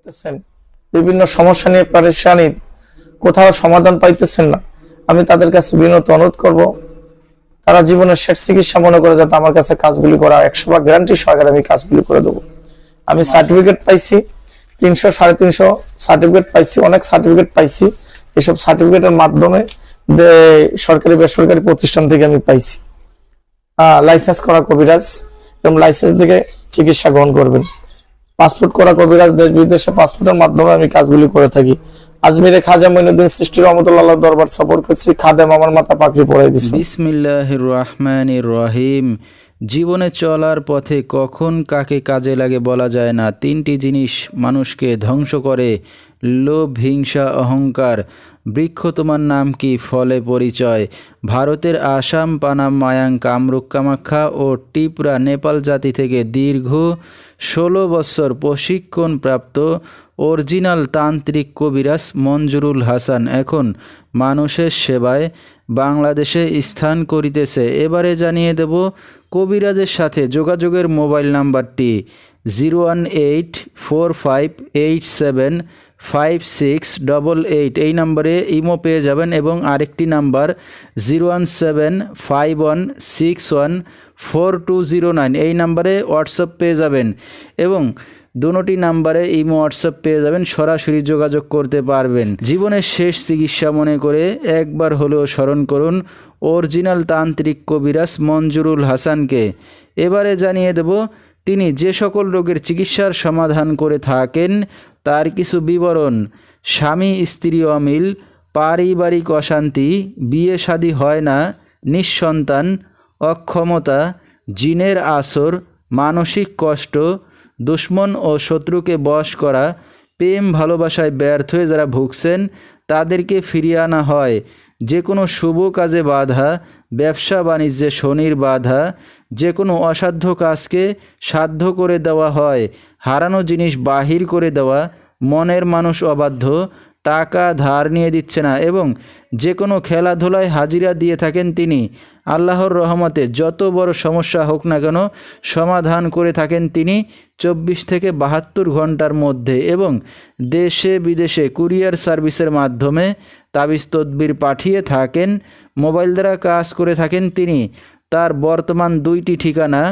করতেছেন? বিভিন্ন সমস্যা নিয়ে পারেশানি, কোথাও সমাধান পাইতেছেন না। আমি তাদের কাছে বিনত, অনুরোধ করব, তারা জীবনের শেষ চিকিৎসা মনে করে যাতে আমার কাছে কাজগুলি করা, একশো বা গ্যারান্টি সহকারে আমি কাজগুলি করে দেবো। আমি সার্টিফিকেট পাইছি, তিনশো, সাড়ে তিনশো সার্টিফিকেট পাইছি, অনেক সার্টিফিকেট পাইছি। এসব সার্টিফিকেটের মাধ্যমে সরকারি, বেসরকারি প্রতিষ্ঠান থেকে আমি পাইছি। লাইসেন্স করা কবিরাজ, এবং লাইসেন্স থেকে চিকিৎসা গ্রহণ করবেন। পাসপোর্ট করা কবিরাজ দেশ বিদেশে পাসপোর্টের মাধ্যমে আমি কাজগুলি করে থাকি। আজমিরে খাজা মইনুদ্দিন সৃষ্টি রহমতুল্লাহ দরবার সফর করছি, খাদেম আমার মাথা পাকড়ি পড়াই দিছি। বিসমিল্লাহির রহমানির রহিম। জীবনে চলার পথে কখন কাকে কাজে লাগে বলা যায় না। তিনটি জিনিস মানুষকে ধ্বংস করে লোভ, হিংসা, অহংকার, বৃক্ষ তোমার নাম কি? ফলে পরিচয়। ভারতের আসাম, পানাম, মায়াং, কামরূপ, কামাখ্যা ও টিপরা নেপাল জাতি থেকে দীর্ঘ ষোলো বছর প্রশিক্ষণপ্রাপ্ত অরিজিনাল তান্ত্রিক কবিরাজ মঞ্জুরুল হাসান এখন মানুষের সেবায় বাংলাদেশে স্থান করিতেছে। এবারে জানিয়ে দেব কবিরাজের সাথে যোগাযোগের মোবাইল নাম্বারটি zero one eight four five eight seven five six double eight এই নম্বরে ইমো পেয়ে যাবেন এবং আরেকটি number zero one seven five one six one four two zero nine এই নাম্বারে হোয়াটসঅ্যাপ পেয়ে যাবেন এবং দুটি নাম্বারে ইমো হোয়াটসঅ্যাপ পেয়ে যাবেন। সরাসরি যোগাযোগ করতে পারবেন। জীবনের শেষ চিকিৎসা মনে করে একবার হলেও স্মরণ করুন অরিজিনাল তান্ত্রিক কবিরাজ মঞ্জুরুল হাসানকে। এবারে জানিয়ে দেব তিনি যে সকল রোগের চিকিৎসার সমাধান করে থাকেন, তার কিছু বিবরণ। স্বামী, স্ত্রী অমিল, পারিবারিক অশান্তি, বিয়ে শাদী হয় না, নিঃসন্তান, অক্ষমতা, জিনের আসর, মানসিক কষ্ট, দুশ্মন ও শত্রুকে বশ করা, প্রেম ভালোবাসায় ব্যর্থ হয়ে যারা ভুগছেন, তাদেরকে ফিরিয়ে আনা হয়। যে কোনো শুভ কাজে বাধা, ব্যবসা বাণিজ্যে শনির বাধা যে কোনো অসাধ্য কাজকে সাধ্য করে দেওয়া হয়, হারানো জিনিস বাহির করে দেওয়া, মনের মানুষ অবাধ্য, টাকা ধার নিয়ে দিচ্ছে না এবং যে কোনো খেলাধুলায় হাজিরা দিয়ে থাকেন তিনি, আল্লাহর রহমতে যত বড় সমস্যা হোক না কেন সমাধান করে থাকেন তিনি চব্বিশ থেকে বাহাত্তর ঘণ্টার মধ্যে এবং দেশে বিদেশে কুরিয়ার সার্ভিসের মাধ্যমে তাবিজ তদবির পাঠিয়ে থাকেন, মোবাইল দ্বারা কাজ করে থাকেন তিনি। তার বর্তমান দুইটি ঠিকানা,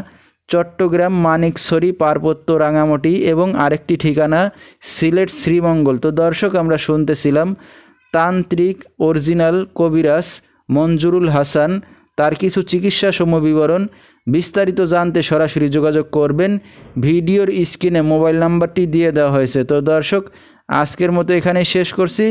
চট্টগ্রাম মানিকছড়ি পার্বত্য রাঙামাটি এবং আরেকটি ঠিকানা, সিলেট শ্রীমঙ্গল। তো দর্শক, আমরা শুনতেছিলাম তান্ত্রিক অরিজিনাল কবিরাজ মঞ্জুরুল হাসান, তার কিছু চিকিৎসা সমবিবরণ বিস্তারিত জানতে সরাসরি যোগাযোগ করবেন। ভিডিওর স্ক্রিনে মোবাইল নাম্বারটি দিয়ে দেওয়া হয়েছে। তো দর্শক, আজকের মতো এখানেই শেষ করছি।